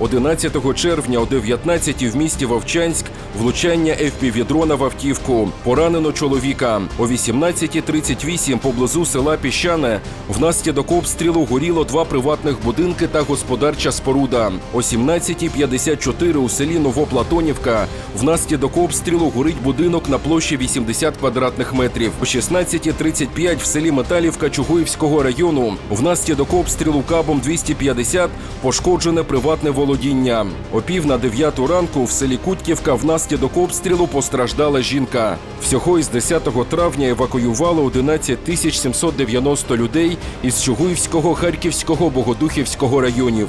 11 червня о 19 в місті Вовчанськ влучання FPV-дрона в автівку. Поранено чоловіка. О 18.38 поблизу села Піщане внаслідок обстрілу горіло два приватних будинки та господарча споруда. О 17.54 у селі Новоплатонівка внаслідок обстрілу горить будинок на площі 80 квадратних метрів. О 16.35 в селі Металівка Чугуївського району внаслідок обстрілу кабом 250 пошкоджене приватне володіння. О пів на дев'яту ранку в селі Кутківка внаслідок обстрілу постраждала жінка. Всього із 10 травня евакуювали 11 тисяч 790 людей із Чугуївського, Харківського, Богодухівського районів.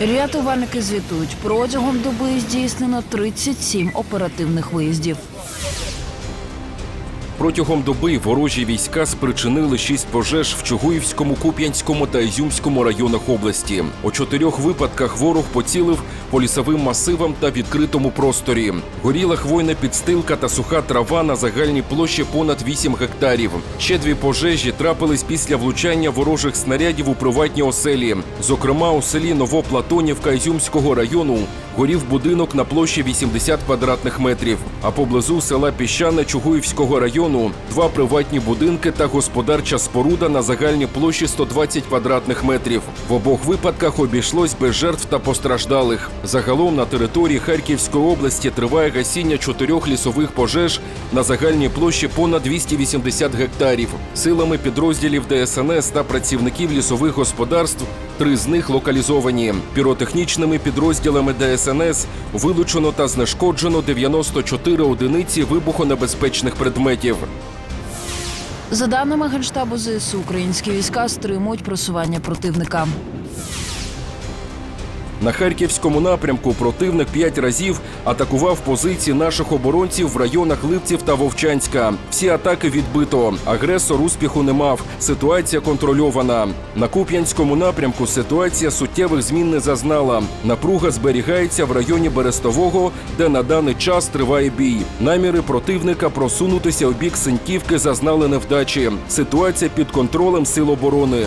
Рятувальники звітують, протягом доби здійснено 37 оперативних виїздів. Протягом доби ворожі війська спричинили шість пожеж в Чугуївському, Куп'янському та Ізюмському районах області. У чотирьох випадках ворог поцілив по лісовим масивам та відкритому просторі. Горіла хвойна підстилка та суха трава на загальній площі понад 8 гектарів. Ще дві пожежі трапились після влучання ворожих снарядів у приватні оселі. Зокрема, у селі Новоплатонівка Ізюмського району горів будинок на площі 80 квадратних метрів. А поблизу села Піщане Чугуївського району два приватні будинки та господарча споруда на загальній площі 120 квадратних метрів. В обох випадках обійшлось без жертв та постраждалих. Загалом на території Харківської області триває гасіння чотирьох лісових пожеж на загальній площі понад 280 гектарів. Силами підрозділів ДСНС та працівників лісових господарств Три з них локалізовані. Піротехнічними підрозділами ДСНС вилучено та знешкоджено 94 одиниці вибухонебезпечних предметів. За даними Генштабу ЗСУ, українські війська стримують просування противника. На харківському напрямку противник п'ять разів атакував позиції наших оборонців в районах Липців та Вовчанська. Всі атаки відбито. Агресор успіху не мав. Ситуація контрольована. На Куп'янському напрямку ситуація суттєвих змін не зазнала. Напруга зберігається в районі Берестового, де на даний час триває бій. Наміри противника просунутися у бік Синьківки зазнали невдачі. Ситуація під контролем сил оборони.